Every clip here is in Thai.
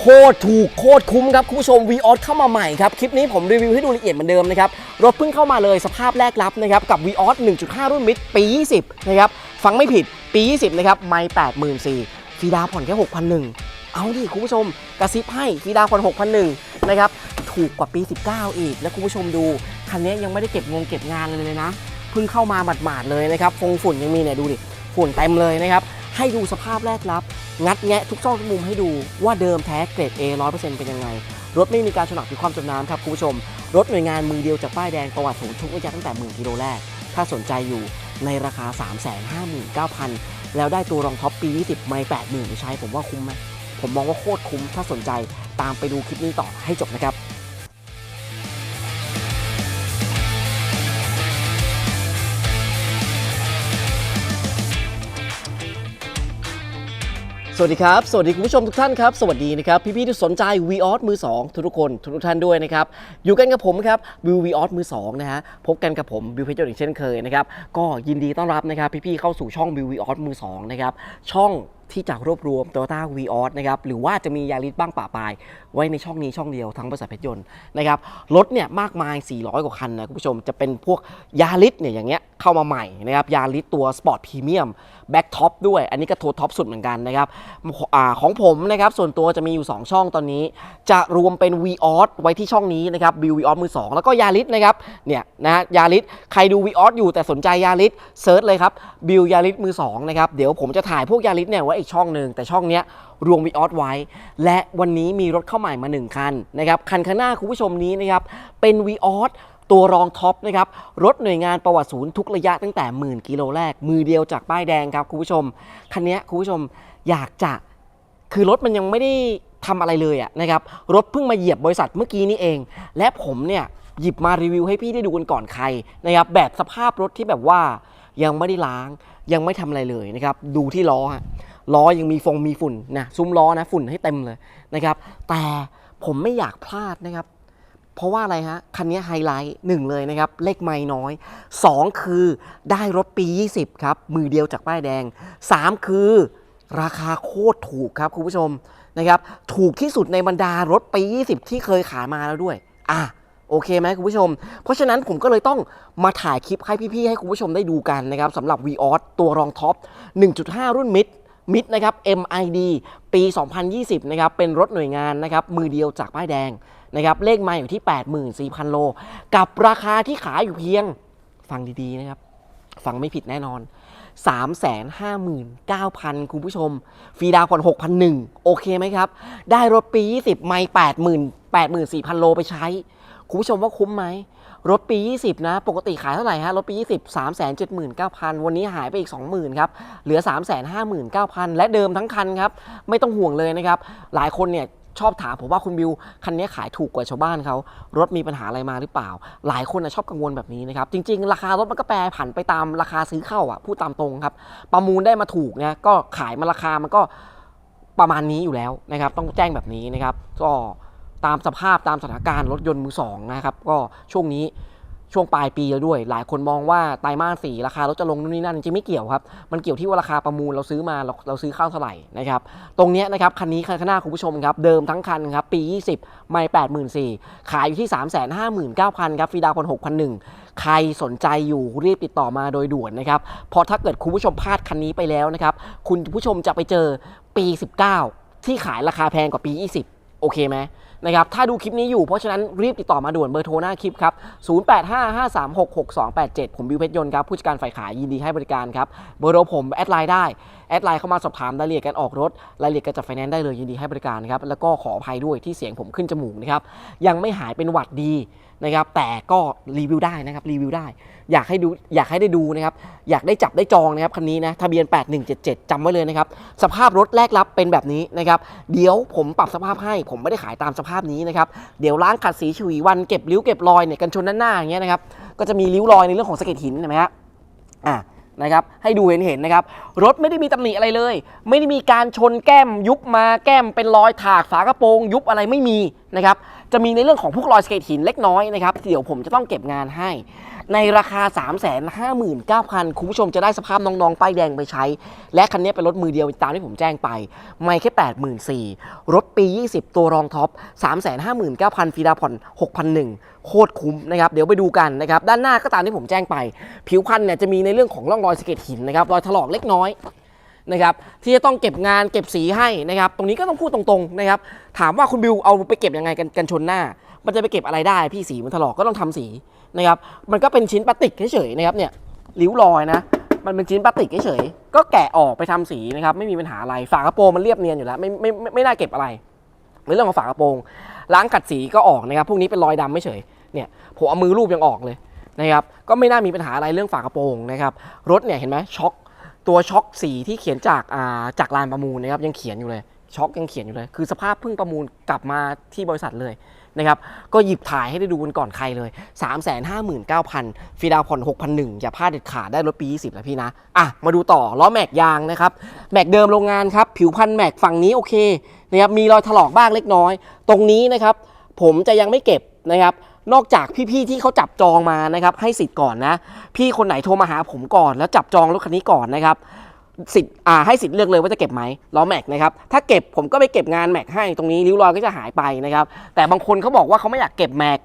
โคตรถูกโคตรคุ้มครับ คุณผู้ชม v ีออเข้ามาใหม่ครับ คลิปนี้ผมรีวิวให้ดูละเอียดเหมือนเดิมนะครับ รถเพิ่งเข้ามาเลยสภาพแรกรับนะครับ กับ v ีออ1.5 รุ่นมิดปี 20 นะครับ ฟังไม่ผิดปี 20 นะครับ ไม่84,000ฟีดาวผ่อนแค่ 6,001 เอาดิคุณผู้ชม กระซิบให้ฟีดาวผ่อน6,001 นะครับ ถูกกว่าปี 19 อีก แล้วคุณผู้ชมดู คันนี้ยังไม่ได้เก็บงงเก็บงานเลยนะ เพิ่งเข้ามาหมาดๆเลยนะครับฟงฝุ่นยังมีเนี่ยดูดิฝุ่นเต็มเลยนะครับ ให้ดูสภาพแรกรับ งัดแงะทุกซอกทุกมุมให้ดูว่าเดิมแท้เกรด A 100%เป็นยังไง รถไม่มีการฉลับหรือความจมน้ำครับคุณผู้ชม รถหน่วยงานมือเดียวจากป้ายแดงประวัติสูงทุกระยะตั้งแต่หมื่นกิโลแรก ถ้าสนใจอยู่ในราคา 359,000 แล้วได้ตัวรองท็อปปี 20 ไม่80,000ใช้ผมว่าคุ้มไหมผมมองว่าโคตรคุ้มถ้าสนใจตามไปดูคลิปนี้ต่อให้จบนะครับ สวัสดีครับ สวัสดีคุณผู้ชมทุกท่านครับ สวัสดีนะครับ พี่ๆที่สนใจ v ีออสมือ 2 ทุกๆคนทุกท่านด้วยนะครับ อยู่กันกับผมครับบิววีออสมือ 2 นะฮะ พบกันกับผมบิวเพชรยนต์อีกเช่นเคยนะครับ ก็ยินดีต้อนรับนะครับ พี่ๆเข้าสู่ช่องบิววีออสมือ 2 นะครับ ช่อง ที่จะรวบรวม Toyota v ีออสนะครับหรือว่าจะมียาริสบ้างป่าปลาย ไว้ในช่องนี้ช่องเดียวทั้งบริษัทเพชรยนต์นะครับรถเนี่ยมากมาย 400 กว่าคันนะคุณผู้ชมจะเป็นพวกยาริสเนี่ยอย่างเงี้ยเข้ามาใหม่นะครับยาริสตัวสปอร์ตพรีเมียมแบ็กท็อปด้วย อันนี้ก็โทท็อปสุดเหมือนกันนะครับอของผมนะครับส่วนตัวจะมีอยู่ 2 ช่องตอนนี้ จะรวมเป็น v ีออสไว้ที่ช่องนี้นะครับบิววีออสมือ2 แล้วก็ยาริสนะครับเนี่ยนะฮะยาริสใครดู v ีออสอยู่แต่สนใจยาริสเซิร์ชเลยครับบิวยาริสมือ2นะครับเดี๋ยวผมจะถ่ายพวกยาริสเนี่ยไว้อีกช่องหนึ่งแต่ช่องเนี้ยรวม v ีออสไว้ และวันนี้มีรถเข้าใหม่มา 1 คันนะครับคันข้างหน้าคุณผู้ชมนี้นะครับเป็น v ีออสตัวรองท็อปนะครับรถหน่วยงานประวัติศูนย์ทุกระยะตั้งแต่หมื่นกิโลแรก มือเดียวจากป้ายแดงครับคุณผู้ชม คันนี้คุณผู้ชมอยากจะคือรถมันยังไม่ได้ทำอะไรเลยอะนะครับรถเพิ่งมาเหยียบบริษัทเมื่อกี้นี้เอง และผมเนี่ยหยิบมารีวิวให้พี่ได้ดูกันก่อนใครนะครับแบบสภาพรถที่แบบว่ายังไม่ได้ล้างยังไม่ทำอะไรเลยนะครับดูที่ล้อฮะ ล้อยังมีฟงมีฝุ่นนะซุ้มล้อนะฝุ่นให้เต็มเลยนะครับ แต่ผมไม่อยากพลาดนะครับ เพราะว่าอะไรฮะ คันนี้ไฮไลท์หนึ่งเลยนะครับ เลขไม่น้อย 2 คือได้รถปี 20 ครับ มือเดียวจากป้ายแดง 3 คือราคาโคตรถูกครับคุณผู้ชมนะครับถูกที่สุดในบรรดารถปี 20 ที่เคยขายมาแล้วด้วย อะโอเคไหมคุณผู้ชม เพราะฉะนั้นผมก็เลยต้องมาถ่ายคลิปให้พี่ๆ ให้คุณผู้ชมได้ดูกันนะครับสำหรับ v ีออสตัวรองท็อป 1.5 รุ่นมิด มิดนะครับ MID ปี 2020 นะครับ เป็นรถหน่วยงานนะครับ มือเดียวจากป้ายแดงนะครับ เลขมาอยู่ที่ 84,000 โล กับราคาที่ขายอยู่เพียง ฟังดีๆ นะครับ ฟังไม่ผิดแน่นอน 359,000 คุณผู้ชม ฟรีดาวผ่อน6,001 โอเคไหมครับ ได้รถปี 20 ไม่ 80,000 84,000 โลไปใช้ คุณผู้ชมว่าคุ้มไหม รถปี 20 นะ ปกติขายเท่าไหร่ฮะ รถปี 20 379,000 วันนี้หายไปอีก 20,000 ครับ เหลือ 359,000 และเดิมทั้งคันครับ ไม่ต้องห่วงเลยนะครับ หลายคนเนี่ยชอบถามผมว่าคุณบิว คันนี้ขายถูกกว่าชาวบ้านเขา รถมีปัญหาอะไรมาหรือเปล่า หลายคนนะชอบกังวลแบบนี้นะครับ จริง ๆ ราคารถมันก็แปรผันไปตามราคาซื้อเข้าอะพูดตามตรงครับ ประมูลได้มาถูกเนี่ยก็ขายมาราคามันก็ประมาณนี้อยู่แล้วนะครับ ต้องแจ้งแบบนี้นะครับ ก็ ตามสภาพตามสถานการณ์รถยนต์มือสองนะครับ ก็ช่วงนี้ช่วงปลายปีแล้วด้วย หลายคนมองว่าไตรมาสสี่ราคารถจะลงนู่นนี่นั่นจริงไม่เกี่ยวครับ มันเกี่ยวที่ว่าราคาประมูลเราซื้อมาเราเราซื้อเข้าเท่าไหร่นะครับ ตรงนี้นะครับคันนี้คันข้างหน้าคุณผู้ชมครับ เดิมทั้งคันครับปี 20 ไม่84,000ขายอยู่ที่ 359,000ครับฟีดาวน์คน6,001ใครสนใจอยู่รีบติดต่อมาโดยด่วนนะครับเพราะถ้าเกิดคุณผู้ชมพลาดคันนี้ไปแล้วนะครับคุณผู้ชมจะไปเจอปี 19 ที่ขายราคาแพงกว่าปี 20 โอเคไหม นะครับถ้าดูคลิปนี้อยู่เพราะฉะนั้นรีบติดต่อมาด่วนเบอร์โทรหน้าคลิปครับ 0855366287 ผมบิวเพชรยนต์ครับผู้จัดการฝ่ายขายยินดีให้บริการครับเบอร์โทรผมแอดไลน์ได้ แอดไลน์เข้ามาสอบถามรายละเอียดการออกรถรายละเอียดการจัดไฟแนนซ์ได้เลยยินดีให้บริการครับแล้วก็ขออภัยด้วยที่เสียงผมขึ้นจมูกนะครับยังไม่หายเป็นหวัดดี นะครับแต่ก็รีวิวได้นะครับรีวิวได้ อยากให้ดูอยากให้ได้ดูนะครับอยากได้จับได้จองนะครับคันนี้นะทะเบียน 8177จำไว้เลยนะครับสภาพรถแรกรับเป็นแบบนี้นะครับเดี๋ยวผมปรับสภาพให้ผมไม่ได้ขายตามสภาพนี้นะครับเดี๋ยวล้างขัดสีฉวีวันเก็บริ้วเก็บรอยเนี่ยกันชนด้านหน้าอย่างเงี้ยนะครับก็จะมีริ้วรอยในเรื่องของสะเก็ดหินเห็นไหมฮะอะนะครับให้ดูเห็นเห็นๆนะครับรถไม่ได้มีตำหนิอะไรเลย ไม่ได้มีการชนแก้มยุบมาแก้มเป็นรอยถากฝากระโปรง ยุบอะไรไม่มีนะครับ จะมีในเรื่องของพวกรอยสเก็ตหินเล็กน้อยนะครับ เดี๋ยวผมจะต้องเก็บงานให้ ในราคา 3 5 9 0 0 0คุณผู้ชมจะได้สภาพน้องๆ ป้ายแดงไปใช้ และคันนี้เป็นรถมือเดียวตามที่ผมแจ้งไป ไม่แค่ 84,000รถปี 20 ตัวรองท็อป 359,000ฟีดาผ่อน6,001โคตรคุ้มนะครับ เดี๋ยวไปดูกันนะครับ ด้านหน้าก็ตามที่ผมแจ้งไป ผิวพันธุ์เนี่ยจะมีในเรื่องของร่องรอยสเก็ดหินนะครับ รอยถลอกเล็กน้อย นะครับที่จะต้องเก็บงานเก็บสีให้นะครับตรงนี้ก็ต้องพูดตรงๆนะครับถามว่าคุณบิวเอาไปเก็บยังไงกันกันชนหน้า มันจะไปเก็บอะไรได้พี่สีมันถลอกก็ต้องทำสีนะครับมันก็เป็นชิ้นพลาสติกเฉยๆนะครับเนี่ยริ้วรอยนะมันเป็นชิ้นพลาสติกเฉยๆก็แกะออกไปทำสีนะครับไม่มีปัญหาอะไรฝากระโปรงมันเรียบเนียนอยู่แล้วไม่ไม่ไม่ไม่น่าเก็บอะไรในเรื่องของฝากระโปรงล้างกัดสีก็ออกนะครับพวกนี้เป็นรอยดำไม่เฉยเนี่ยผมเอามือรูปยังออกเลยนะครับก็ไม่น่ามีปัญหาอะไรเรื่องฝากระโปรงนะครับรถเนี่ยเห็นไหมช็อค ตัวช็อคสีที่เขียนจากจากลานประมูลนะครับยังเขียนอยู่เลยช็อคยังเขียนอยู่เลย คือสภาพเพิ่งประมูลกลับมาที่บริษัทเลยนะครับก็หยิบถ่ายให้ได้ดูกันก่อนใครเลย 3 5 9 0 0 0ฟีดาวผ่อน6,001อย่าพลาดเด็ดขาดได้รถปี 20 แล้วพี่นะ อะ มาดูต่อ ล้อแม็กยางนะครับ แม็กเดิมโรงงานครับ ผิวพันแม็กฝั่งนี้โอเคนะครับมีรอยถลอกบ้างเล็กน้อย ตรงนี้นะครับ ผมจะยังไม่เก็บนะครับ นอกจากพี่ๆที่เขาจับจองมานะครับให้สิทธิ์ก่อนนะ พี่คนไหนโทรมาหาผมก่อน แล้วจับจองรถคันนี้ก่อนนะครับสิทธิ์อ่าให้สิทธิ์เลือกเลยว่าจะเก็บไหมล้อแม็กนะครับถ้าเก็บผมก็ไปเก็บงานแม็กให้ตรงนี้ริ้วรอยก็จะหายไปนะครับแต่บางคนเขาบอกว่าเขาไม่อยากเก็บแม็ก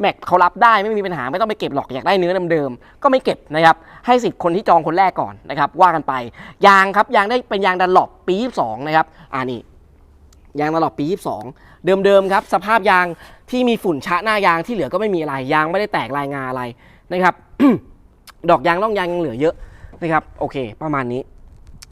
แม็กเขารับได้ไม่มีปัญหาไม่ต้องไปเก็บหรอกอยากได้เนื้อเดิมๆก็ไม่เก็บนะครับให้สิทธิ์คนที่จองคนแรกก่อนนะครับว่ากันไปยางครับยางได้เป็นยางดันหลบปี 22 นะครับอ่านี่ ยางตลอดปี 22 เดิมๆครับ สภาพยางที่มีฝุ่นชะหน้ายางที่เหลือก็ไม่มีอะไร ยางไม่ได้แตกลายงาอะไรนะครับ ดอกยางร่องยางยังเหลือเยอะนะครับ โอเค ประมาณนี้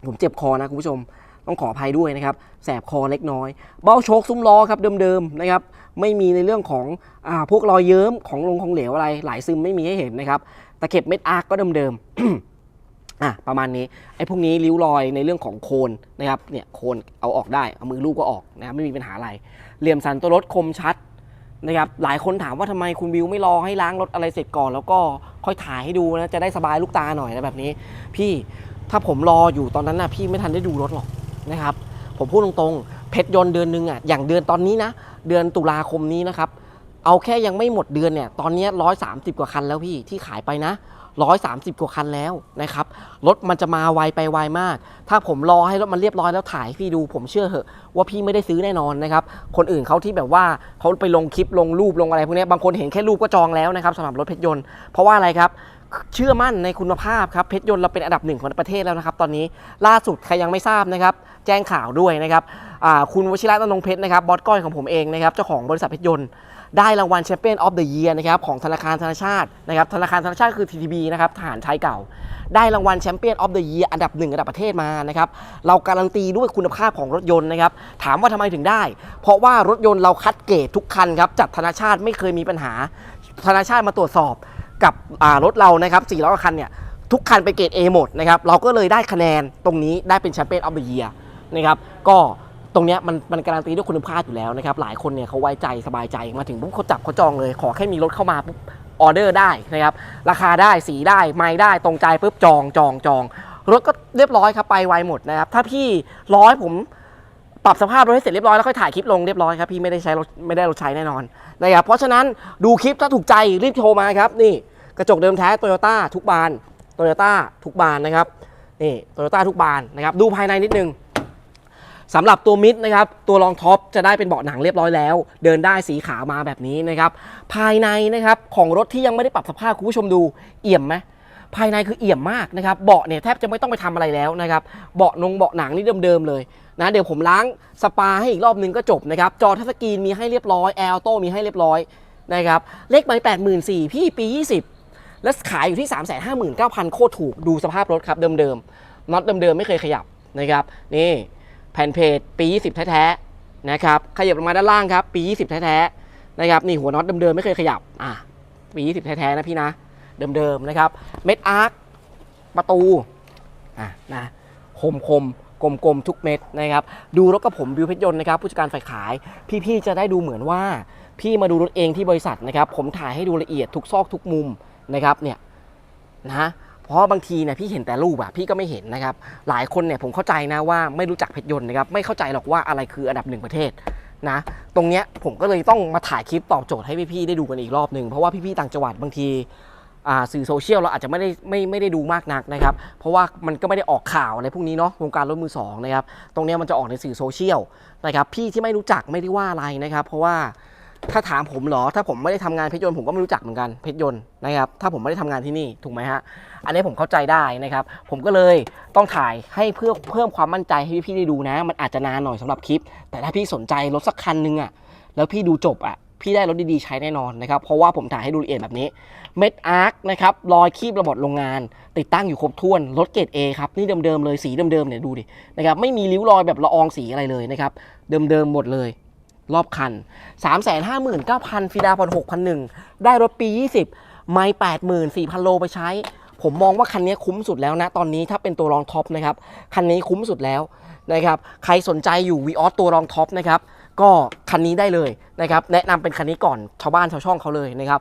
ผมเจ็บคอนะคุณผู้ชม ต้องขออภัยด้วยนะครับ แสบคอเล็กน้อย เบ้าโชคซุ้มล้อครับเดิมๆนะครับ ไม่มีในเรื่องของอาพวกรอยเยิ้มของลงของเหลวอะไร หลายซึมไม่มีให้เห็นนะครับ ตะเข็บเม็ดอาร์กก็เดิมๆ อะประมาณนี้ไอ้พวกนี้ริ้วรอยในเรื่องของโคนนะครับเนี่ยโคนเอาออกได้เอามือลูกก็ออกนะครับไม่มีปัญหาอะไร เหลี่ยมสันตัวรถคมชัดนะครับหลายคนถามว่าทำไมคุณวิวไม่รอให้ล้างรถอะไรเสร็จก่อน แล้วก็ค่อยถ่ายให้ดูนะจะได้สบายลูกตาหน่อยนะแบบนี้ พี่ถ้าผมรออยู่ตอนนั้นนะพี่ไม่ทันได้ดูรถหรอกนะครับผมพูดตรงๆ เพชรยนต์เดือนหนึงอะอย่างเดือนตอนนี้นะเดือนตุลาคมนี้นะครับเอาแค่ยังไม่หมดเดือนเนี่ยตอนนี้ร้อยสามสิบกว่าคันแล้วพี่ที่ขายไปนะ ร้อยสามสิบกว่าคันแล้วนะครับรถมันจะมาไวไปไวมาก ถ้าผมรอให้รถมันเรียบร้อยแล้วถ่ายพี่ดู ผมเชื่อเหอะว่าพี่ไม่ได้ซื้อแน่นอนนะครับคนอื่นเขาที่แบบว่าเขาไปลงคลิปลงรูปลงอะไรพวกนี้บางคนเห็นแค่รูปก็จองแล้วนะครับสำหรับรถเพชรยนต์เพราะว่าอะไรครับเชื่อมั่นในคุณภาพครับเพชรยนต์เราเป็นอันดับหนึ่งของประเทศแล้วนะครับ ตอนนี้ล่าสุดใครยังไม่ทราบนะครับแจ้งข่าวด้วยนะครับคุณวชิระตนงเพชรนะครับบอสก้อยของผมเองนะครับเจ้าของบริษัทเพชรยนต์ ได้รางวัลแชมเปี้ยนออฟเดอะเยียร์นะครับของธนาคารธนาชาตินะครับธนาคารธนาชาติคือ TTB นะครับทหารชายเก่า ได้รางวัลแชมเปี้ยนออฟเดอะเยียร์อันดับหนึ่งระดับประเทศมานะครับเราการันตีด้วยคุณภาพของรถยนต์นะครับถามว่าทำไมถึงได้ เพราะว่ารถยนต์เราคัดเกรดทุกคันครับจากธนาชาติไม่เคยมีปัญหา ธนาชาติมาตรวจสอบกับรถเรานะครับ400คันเนี่ยทุกคันไปนเกรด A หมดนะครับเราก็เลยได้คะแนนตรงนี้ได้เป็นแชมเปี้ยนออฟเดอะเยียร์นะครับก็ ตรงเนี้ยมันมันการันตีด้วยคุณภาพอยู่แล้วนะครับหลายคนเนี่ยเขาไว้ใจสบายใจมาถึงปุ๊บเขาจับเขาจองเลย ขอแค่มีรถเข้ามาปุ๊บออเดอร์ได้นะครับราคาได้สีได้ไม่ได้ตรงใจปุ๊บจองจองจองรถก็เรียบร้อยครับไปไวหมดนะครับถ้าพี่ร้อยผมปรับสภาพรถให้เสร็จเรียบร้อยแล้วค่อยถ่ายคลิปลงเรียบร้อยครับพี่ไม่ได้ใช้รถไม่ได้รถใช้แน่นอนนะครับเพราะฉะนั้นดูคลิปถ้าถูกใจรีบโทรมาครับนี่กระจกเดิมแท้โตโยต้าทุกบานโตโยต้าทุกบานนะครับนี่โตโยต้าทุกบานนะครับดูภายในนิดนึง สำหรับตัวมิดนะครับตัวรองท็อปจะได้เป็นเบาะหนังเรียบร้อยแล้ว เดินได้สีขาวมาแบบนี้นะครับภายในนะครับของรถที่ยังไม่ได้ปรับสภาพคุณผู้ชมดูเอี่ยมไหมภายในคือเอี่ยมมากนะครับเบาะเนี่ยแทบจะไม่ต้องไปทำอะไรแล้วนะครับเบาะนงเบาะหนังนี่เดิมๆเลยนะเดี๋ยวผมล้างสปาให้อีกรอบนึงก็จบนะครับจอทัชสกรีนมีให้เรียบร้อยแอลโต้มีให้เรียบร้อยนะครับเลขไม้แปดหมื่นสี่พี่ปี 20 แล้วขายอยู่ที่ 3 5 9 0 0 0 โคตรถูกดูสภาพรถครับเดิมๆน็อตเดิมๆไม่เคยขยับนะครับนี่ แผ่นเพจปี20แท้ๆนะครับขยับลงมาด้านล่างครับปี20แท้ๆนะครับนี่หัวน็อตเดิมๆไม่เคยขยับอะปี20แท้ๆนะพี่นะเดิมๆนะครับเม็ดอาร์คประตูอะนะคมคมกลมกลมๆทุกเม็ดนะครับดูรถกับผมบิวเพชรยนต์นะครับผู้จัดการฝ่ายขาย พี่ๆจะได้ดูเหมือนว่าพี่มาดูรถเองที่บริษัทนะครับผมถ่ายให้ดูละเอียดทุกซอกทุกมุมนะครับเนี่ยนะ เพราะบางทีเนี่ยพี่เห็นแต่รูปอะพี่ก็ไม่เห็นนะครับ หลายคนเนี่ยผมเข้าใจนะว่าไม่รู้จักเพชรยนต์นะครับไม่เข้าใจหรอกว่าอะไรคืออันดับหนึ่งประเทศนะตรงเนี้ยผมก็เลยต้องมาถ่ายคลิปตอบโจทย์ให้พี่ๆได้ดูกันอีกรอบหนึ่งเพราะว่าพี่ๆต่างจังหวัดบางทีอ่าสื่อโซเชียลเราอาจจะไม่ได้ไม่ไม่ได้ดูมากนักนะครับ เพราะว่ามันก็ไม่ได้ออกข่าวอะไรพวกนี้เนาะวงการรถมือสองนะครับตรงเนี้ยมันจะออกในสื่อโซเชียลนะครับพี่ที่ไม่รู้จักไม่ได้ว่าอะไรนะครับ เพราะว่า ถ้าถามผมเหรอ ถ้าผมไม่ได้ทำงานเพชรยนต์ผมก็ไม่รู้จักเหมือนกันเพชรยนต์นะครับ ถ้าผมไม่ได้ทำงานที่นี่ถูกไหมฮะ อันนี้ผมเข้าใจได้นะครับ ผมก็เลยต้องถ่ายให้เพื่อเพิ่มความมั่นใจให้พี่ๆได้ดูนะ มันอาจจะนานหน่อยสำหรับคลิป แต่ถ้าพี่สนใจรถสักคันนึงอะแล้วพี่ดูจบอะ พี่ได้รถดีๆใช้แน่นอนนะครับ เพราะว่าผมถ่ายให้ดูละเอียดแบบนี้ เม็ดอาร์คนะครับ รอยคีบระบบโรงงาน ติดตั้งอยู่ครบถ้วน รถเกรด A ครับ นี่เดิมๆเลย สีเดิมๆเนี่ยดูดิ นะครับ ไม่มีริ้วรอยแบบละอองสีอะไรเลยนะครับ เดิมๆหมดเลย รอบคัน 359,000ฟีดาผ่อน6,001 ได้รถปี 20 ไม่ 84,000 โลไปใช้ ผมมองว่าคันนี้คุ้มสุดแล้วนะ ตอนนี้ถ้าเป็นตัวรองท็อปนะครับ คันนี้คุ้มสุดแล้วนะครับ ใครสนใจอยู่ v ีออสตัวรองท็อปนะครับ ก็คันนี้ได้เลยนะครับ แนะนำเป็นคันนี้ก่อน ชาวบ้านชาวช่องเขาเลยนะครับ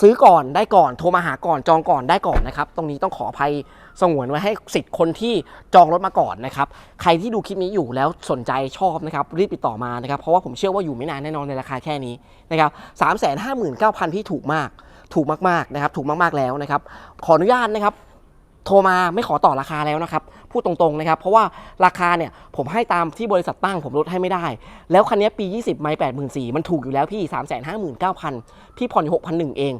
ซื้อก่อนได้ก่อน โทรมาหาก่อน จองก่อนได้ก่อนนะครับ ตรงนี้ต้องขออภัย สงวนไว้ให้สิทธิ์คนที่จองรถมาก่อนนะครับ ใครที่ดูคลิปนี้อยู่แล้วสนใจชอบนะครับ รีบติดต่อมานะครับ เพราะว่าผมเชื่อว่าอยู่ไม่นานแน่นอนในราคาแค่นี้นะครับสามแสนห้าหมื่นเก้าพันที่ถูกมาก ถูกมากๆนะครับ ถูกมากๆแล้วนะครับ ขออนุญาตนะครับโทรมาไม่ขอต่อราคาแล้วนะครับ พูดตรงๆนะครับ เพราะว่าราคาเนี่ยผมให้ตามที่บริษัทตั้งผมลดให้ไม่ได้ แล้วคันนี้ปี 20 ไม่ 8 4 0 0 0มันถูกอยู่แล้วพี่ 3 5 9 0 0 0 พี่ผ่อน 6 0 0 1เอง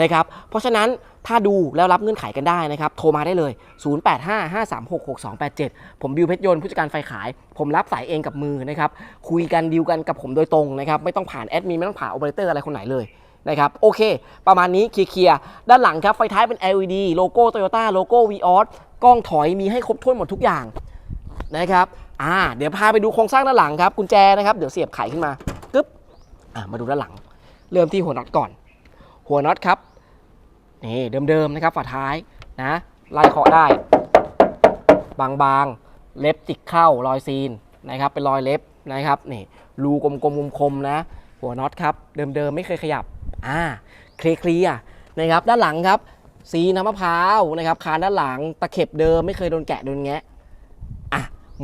นะครับ เพราะฉะนั้นถ้าดูแล้วรับเงื่อนไขกันได้นะครับ โทรมาได้เลย 0855366287 ผมบิวเพชรยนต์ผู้จัดการไฟขาย ผมรับสายเองกับมือนะครับ คุยกันดีลกันกับผมโดยตรงนะครับ ไม่ต้องผ่านแอดมินไม่ต้องผ่านโอเปอเรเตอร์อะไรคนไหนเลยนะครับโอเค ประมาณนี้เคลียร์ด้านหลังครับ ไฟท้ายเป็น LED โลโก้ Toyota โลโก้ Vios กล้องถอยมีให้ครบถ้วนหมดทุกอย่างนะครับอ่าเดี๋ยวพาไปดูโครงสร้างด้านหลังครับกุญแจนะครับเดี๋ยวเสียบไขขึ้นมากึ๊บอ่ามาดูด้านหลัง เริ่มที่หัวน็อตก่อน หัวน็อตครับนี่เดิมๆนะครับฝาท้ายนะไล่เคาะได้ บางๆ เล็บติดเข้ารอยซีนนะครับเป็นรอยเล็บนะครับนี่รูกลมๆคมๆนะ หัวน็อตครับเดิมๆไม่เคยขยับอ่าเคลียร์นะครับด้านหลังครับ สีน้ำมะพร้าวนะครับคานด้านหลังตะเข็บเดิมไม่เคยโดนแกะโดนแงะ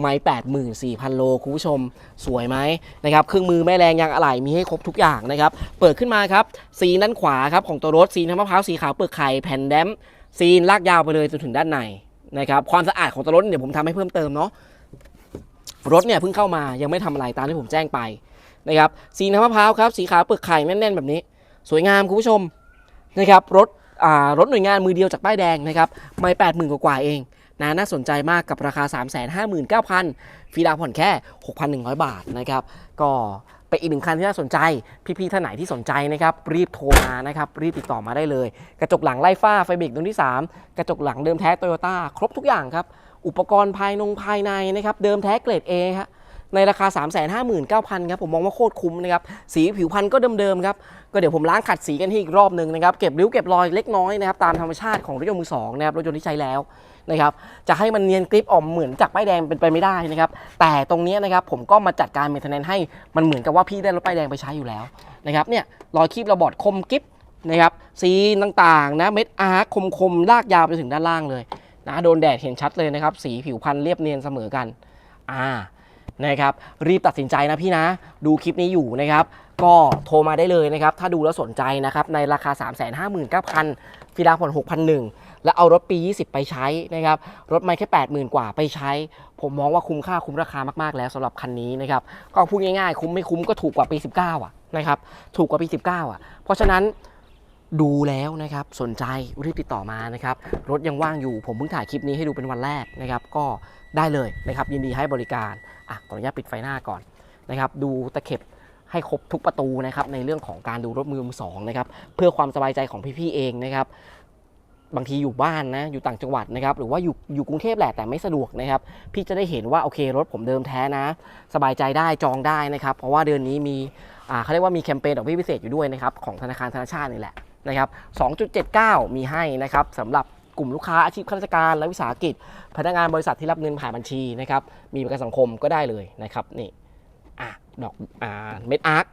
ไม่แปดหมื่นสี่พันโลคุณผู้ชมสวยไหมนะครับเครื่องมือแม่แรงยางอะไหล่มีให้ครบทุกอย่างนะครับ เปิดขึ้นมาครับ สีด้านขวาครับของตัวรถสีน้ำมะพร้าวสีขาวเปลือกไข่แผ่นแดมซีนลากยาวไปเลยจนถึงด้านในนะครับความสะอาดของตัวรถเดี๋ยวผมทำให้เพิ่มเติมเนาะรถเนี่ยเพิ่งเข้ามายังไม่ทำอะไรตามที่ผมแจ้งไปนะครับสีน้ำมะพร้าวครับสีขาวเปลือกไข่แน่นๆแบบนี้ สวยงามคุณผู้ชมนะครับรถรถหน่วยงานมือเดียวจากป้ายแดงนะครับไม่แปดหมื่นกว่าเอง นะน่าสนใจมากกับราคา 3 5 9 0 0 0ฟรีดาวผ่อนแค่ 6,100 บาทนะครับ ก็เป็นอีกหนึ่งคันที่น่าสนใจ พี่ๆท่านไหนที่สนใจนะครับรีบโทรมานะครับรีบติดต่อมาได้เลย กระจกหลังไล่ฟ้าไฟเบรกดวงที่ 3 กระจกหลังเดิมแท้โตโยต้าครบทุกอย่างครับ อุปกรณ์ภายนงภายในนะครับเดิมแท้เกรด A ครับ ในราคา 3 5 9 0 0 0ครับผมมองว่าโคตรคุ้มนะครับสีผิวพันธุ์ก็เดิมๆครับก็เดี๋ยวผมล้างขัดสีกันที่อีกรอบหนึ่งนะครับเก็บริ้วเก็บรอยเล็กน้อยนะครับตามธรรมชาติของรถยนต์มือสองนะครับรถยนต์ที่ใช้แล้วนะครับจะให้มันเนียนกริปออมเหมือนจากป้ายแดงเป็นไปไม่ได้นะครับแต่ตรงนี้นะครับผมก็มาจัดการเมนเทนแนนให้มันเหมือนกับว่าพี่ได้รถป้ายแดงไปใช้อยู่แล้วนะครับเนี่ยรอยคีบระบอดคมกริปนะครับสีต่างๆนะเม็ดอาร์คคมๆลากยาวไปถึงด้านล่างเลยนะโดนแดดเห็นชัดเลยนะครับสีผิวพันธุ์เรียบเนียนเสมอกันอ่า นะครับรีบตัดสินใจนะพี่นะ ดูคลิปนี้อยู่นะครับก็โทรมาได้เลยนะครับ ถ้าดูแล้วสนใจนะครับในราคา 3 5 9 0 0 0ฟีดาผ่อน6,001 แล้วเอารถปี 20 ไปใช้นะครับ รถไม่แค่ 80,000 กว่าไปใช้ ผมมองว่าคุ้มค่าคุ้มราคามากๆแล้วสำหรับคันนี้นะครับ ก็พูดง่ายๆ คุ้มไม่คุ้มก็ถูกกว่าปี 19 อะนะครับ ถูกกว่าปี 19 อะ เพราะฉะนั้นดูแล้วนะครับสนใจรีบติดต่อมานะครับรถยังว่างอยู่ผมเพิ่งถ่ายคลิปนี้ให้ดูเป็นวันแรกนะครับ ก็ได้เลยนะครับยินดีให้บริการ อะขออนุญาตปิดไฟหน้าก่อนนะครับ ดูตะเข็บให้ครบทุกประตูนะครับในเรื่องของการดูรถมือสองนะครับเพื่อความสบายใจของพี่ๆเองนะครับบางทีอยู่บ้านนะอยู่ต่างจังหวัดนะครับหรือว่าอยู่อยู่กรุงเทพแหละแต่ไม่สะดวกนะครับพี่จะได้เห็นว่าโอเครถผมเดิมแท้นะ สบายใจได้จองได้นะครับเพราะว่าเดือนนี้มีอ่าเขาเรียกว่ามีแคมเปญดอกเบี้ยพิเศษอยู่ด้วยนะครับของธนาคารธนาชาตินี่แหละนะครับ2.79 มีให้นะครับสำหรับ กลุ่มลูกค้าอาชีพข้าราชการและวิสาหกิจ พนักงานบริษัทที่รับเงินผ่านบัญชีนะครับมีประกันสังคมก็ได้เลยนะครับนี่อะดอกอ่าเม็ดอาร์ค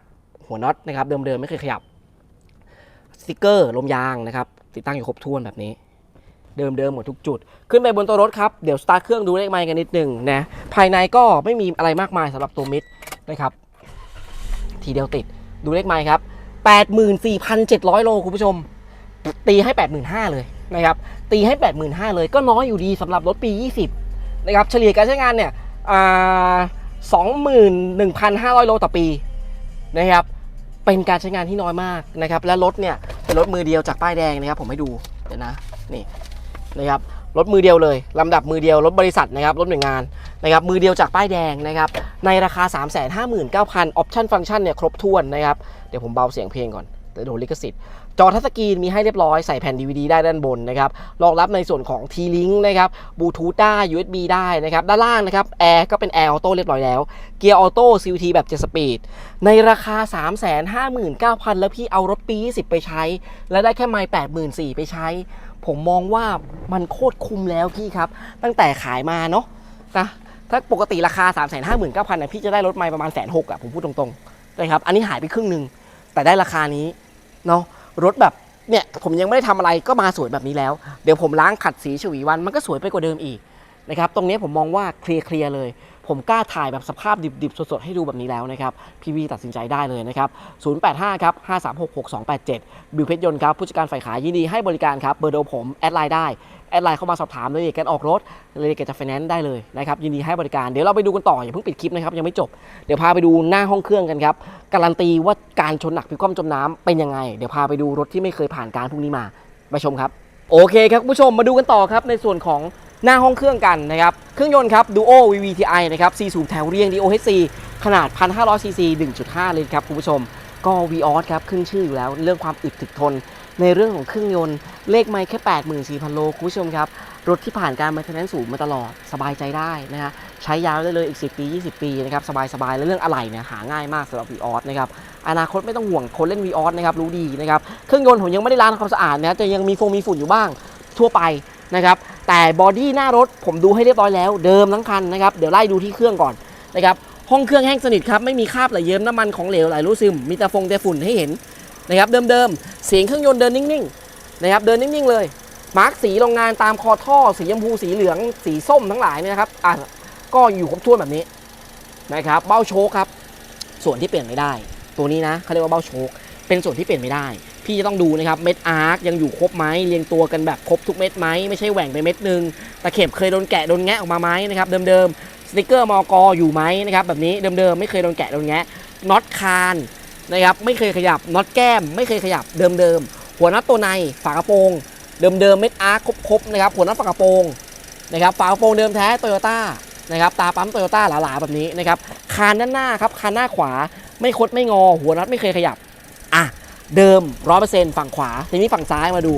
หัวน็อตนะครับเดิมๆไม่เคยขยับสติกเกอร์ลมยางนะครับติดตั้งอยู่ครบถ้วนแบบนี้ เดิมๆหมดทุกจุด ขึ้นไปบนตัวรถครับ เดี๋ยวสตาร์ทเครื่องดูเลขไมล์กันนิดหนึ่งนะภายในก็ไม่มีอะไรมากมายสำหรับตัวมิดนะครับทีเดียวติดดูเลขไมล์ครับ 84,700 โลคุณผู้ชม ตีให้ 85,000เลยนะครับตีให้ 85,000เลยก็น้อยอยู่ดีสำหรับรถปี 20นะครับเฉลี่ยการใช้งานเนี่ย21,500 โลต่อปีนะครับเป็นการใช้งานที่น้อยมากนะครับและรถเนี่ยเป็นรถมือเดียวจากป้ายแดงนะครับผมให้ดูเดี๋ยวนะนี่นะครับรถมือเดียวเลยลำดับมือเดียวรถบริษัทนะครับรถหน่วยงานนะครับมือเดียวจากป้ายแดงนะครับในราคา 359,000 ออปชั่นฟังก์ชันเนี่ยครบถ้วนนะครับเดี๋ยวผมเบาเสียงเพลงก่อนเดี๋ยวโดนลิขสิทธิ์จอทัชสกรีนมีให้เรียบร้อยใส่แผ่น DVD ได้ด้านบนนะครับรองรับในส่วนของ T-Link นะครับบลูทูธได้ USB ได้นะครับด้านล่างนะครับแอร์ก็เป็นแอร์ออโต้เรียบร้อยแล้วเกียร์ออโต้ CVT แบบ7สปีดในราคา 359,000 แล้วพี่เอารถปี 20 ไปใช้ แล้วได้แค่ไมล์84,000 ไปใช้ ผมมองว่ามันโคตรคุ้มแล้วพี่ครับ ตั้งแต่ขายมาเนาะนะถ้าปกติราคา 359,000นะพี่จะได้รถไมล์ประมาณแสนหกอะผมพูดตรงๆนะครับอันนี้หายไปครึ่งหนึ่งแต่ได้ราคานี้เนาะ รถแบบเนี่ยผมยังไม่ได้ทำอะไรก็มาสวยแบบนี้แล้ว เดี๋ยวผมล้างขัดสีฉวีวันมันก็สวยไปกว่าเดิมอีกนะครับตรงนี้ผมมองว่าเคลียร์เคลียร์เลย ผมกล้าถ่ายแบบสภาพดิบๆ สดๆ ให้ดูแบบนี้แล้วนะครับพี่วีตัดสินใจได้เลยนะครับ 085 ครับ 536 6287 บิวเพชรยนต์ครับ ผู้จัดการฝ่ายขายยินดีให้บริการครับ เบอร์โทรผม แอดไลน์ได้ แอดไลน์เข้ามาสอบถามรายละเอียดการออกรถรายละเอียดการจัดไฟแนนซ์ได้เลยนะครับยินดีให้บริการเดี๋ยวเราไปดูกันต่ออย่าเพิ่งปิดคลิปนะครับยังไม่จบเดี๋ยวพาไปดูหน้าห้องเครื่องกันครับการันตีว่าการชนหนักพิกคว่ำจมน้ำเป็นยังไง เดี๋ยวพาไปดูรถที่ไม่เคยผ่านการพวกนี้มาไปชมครับโอเคครับคุณผู้ชมมาดูกันต่อครับในส่วนของหน้าห้องเครื่องกันนะครับเครื่องยนต์ครับ Duo VVTi นะครับ4สูบแถวเรียง DOHC ขนาด 1,500 cc 1.5 ลิตรครับคุณผู้ชมก็ Vios ครับขึ้นชื่ออยู่แล้วเรื่องความอึดถึกทน ในเรื่องของเครื่องยนต์ เลขไม่แค่ 84,000 โลคุณผู้ชมครับ รถที่ผ่านการ maintenance สูงมาตลอดสบายใจได้นะฮะใช้ยาวได้เลยอีก 10 ปี 20 ปีนะครับสบายๆ และเรื่องอะไหล่เนี่ยหาง่ายมากสำหรับ Vios นะครับอนาคตไม่ต้องห่วงคนเล่น Vios นะครับรู้ดีนะครับเครื่องยนต์ผมยังไม่ได้ล้างทำความสะอาดนะแต่ยังมีฟงมีฝุ่นอยู่บ้างทั่วไปนะครับแต่บอดี้หน้ารถผมดูให้เรียบร้อยแล้วเดิมทั้งคันนะครับเดี๋ยวไล่ดูที่เครื่องก่อนนะครับห้องเครื่องแห้งสนิทครับไม่มีคราบไหลเยิ้มน้ำมันของเหลวไหลรู้ซึมมีแต่ฟงแต่ฝุ่นให้เห็น นะครับเดิมๆ เสียงเครื่องยนต์เดินนิ่งๆนะครับเดินนิ่งๆเลย มาร์กสีโรงงานตามคอท่อ สีชมพูสีเหลือง สีส้มทั้งหลายเนี่ยนะครับอะก็อยู่ครบถ้วนแบบนี้นะครับเบ้าโชคครับ ส่วนที่เปลี่ยนไม่ได้ ตัวนี้นะเขาเรียกว่าเบ้าโชค เป็นส่วนที่เปลี่ยนไม่ได้ พี่จะต้องดูนะครับเม็ดอาร์คยังอยู่ครบไหมเรียงตัวกันแบบครบทุกเม็ดไหมไม่ใช่แหว่งไปเม็ดหนึ่งตะเข็บเคยโดนแกะโดนแงะออกมาไหมนะครับเดิมๆสติกเกอร์มอกอยู่ไหมนะครับแบบนี้เดิมๆไม่เคยโดนแกะโดนแงะน็อตคาน นะครับไม่เคยขยับน็อตแก้ม ไม่เคยขยับเดิมๆหัวน็อตตัวในฝากระโปรง เดิมๆเม็ดอาร์ครบๆนะครับหัวน็อตฝากระโปรงนะครับฝากระโปรงเดิมแท้โตโยต้านะครับตาปั๊มโตโยต้าหลาๆแบบนี้นะครับคานด้านหน้าครับคานหน้าขวาไม่คดไม่งอ หัวน็อตไม่เคยขยับอะเดิม100%ฝั่งขวาทีนี้ฝั่งซ้ายมาดู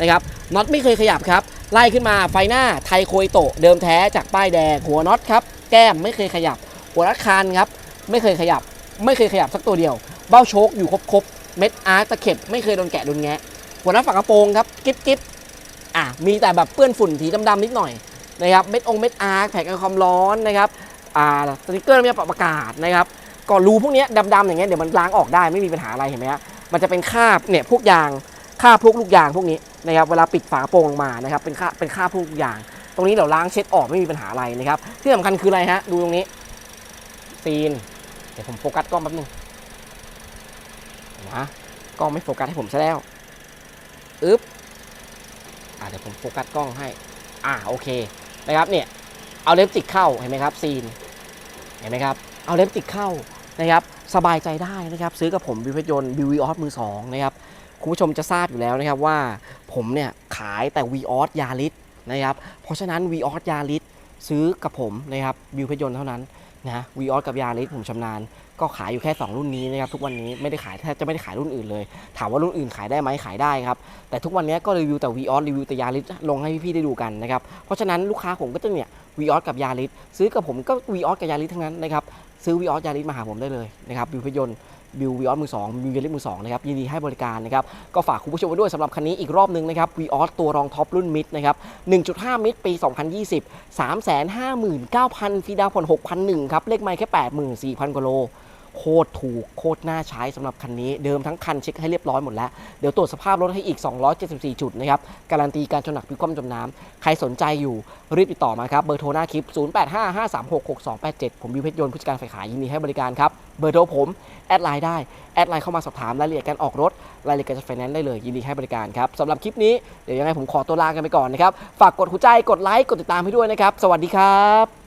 นะครับน็อตไม่เคยขยับครับ ไล่ขึ้นมาไฟหน้าไทโคยโตะเดิมแท้จากป้ายแดงหัวน็อตครับแก้มไม่เคยขยับ หัวน็อตคานครับไม่เคยขยับ ไม่เคยขยับสักตัวเดียว เบ้าโชคอยู่ครบๆ เม็ดอาร์คตะเข็บไม่เคยโดนแกะโดนแงะหัวหน้าฝากระโปรงครับกิ๊บกิ๊บอะมีแต่แบบเปื้อนฝุ่นสีดำๆนิดหน่อยนะครับเม็ดองเม็ดอาร์แผงกันความร้อนนะครับอ่าสติกเกอร์มีปรับอากาศนะครับก่อนรูพวกนี้ดำๆอย่างเงี้ยเดี๋ยวมันล้างออกได้ไม่มีปัญหาอะไรเห็นไหมฮะมันจะเป็นคราบเนี่ยพวกยางคราบพวกลูกยางพวกนี้นะครับเวลาปิดฝากระโปรงลงมานะครับเป็นคราบเป็นคราบพวกลูกยาง ตรงนี้เดี๋ยวล้างเช็ดออกไม่มีปัญหาอะไรนะครับที่สำคัญคืออะไรฮะดูตรงนี้ซีนเดี๋ยวผมโฟกัสกล้องแป๊บนึงะกล้องไม่โฟกัสให้ผมซะแล้วอึ๊บอ่าเดี๋ยวผมโฟกัสกล้องให้ อ่าโอเคนะครับเนี่ยเอาเล็บติกเข้าเห็นไหมครับซีนเห็นไหมครับเอาเล็บติกเข้านะครับสบายใจได้นะครับซื้อกับผมบิวเพยนต์บิววีออสมือสองนะครับคุณผู้ชมจะทราบอยู่แล้วนะครับว่าผมเนี่ยขายแต่วีออสยาริสนะครับเพราะฉะนั้นวีออสยาริสซื้อกับผมนะครับบิวเพยนต์เท่านั้นนะวีออสกับยาริสผมชำนาญ ก็ขายอยู่แค่ 2 รุ่นนี้นะครับทุกวันนี้ไม่ได้ขายแทบจะไม่ได้ขายรุ่นอื่นเลย ถามว่ารุ่นอื่นขายได้ไหมขายได้ครับ แต่ทุกวันนี้ก็รีวิวแต่ v ีออสรีวิวแต่ยาริสลงให้พี่ๆได้ดูกันนะครับเพราะฉะนั้นลูกค้าผมก็จะเนี่ย v ีออสกับยาริสซื้อกับผมก็ v ีออสกับยาริสทั้งนั้นนะครับซื้อ v ีออสยาริสมาหาผมได้เลยนะครับบิวพยนต์บิววีออสมือสองบิวยาริสมือสองนะครับยินดีให้บริการนะครับก็ฝากคุณผู้ชมไว้ด้วยสำหรับคันนี้อีกรอบนึงนะครับวีออสตัวรองท็อปรุ่นมิดนะครับ 1.5 มิดปี 2020 359,000ฟรีดาวผ่อน6,001ครับเลขไม่แค่84,000กว่าโล โคตรถูกโคตรน่าใช้สำหรับคันนี้ เดิมทั้งคันเช็คให้เรียบร้อยหมดแล้ว เดี๋ยวตรวจสภาพรถให้อีก 274 จุดนะครับ การันตีการชนหนักพิคว่ำจมน้ำใครสนใจอยู่รีบติดต่อมาครับ เบอร์โทรหน้าคลิป 0855366287 ผมวิวเพชรยนต์ผู้จัดการฝ่ายขายยินดีให้บริการครับ เบอร์โทรผม แอดไลน์ได้ แอดไลน์เข้ามาสอบถามรายละเอียดการออกรถ รายละเอียดการจัดไฟแนนซ์ได้เลยยินดีให้บริการครับสำหรับคลิปนี้ เดี๋ยวยังไงผมขอตัวลากันไปก่อนนะครับ ฝากกดหัวใจ กดไลค์ กดติดตามให้ด้วยนะครับ สวัสดีครับ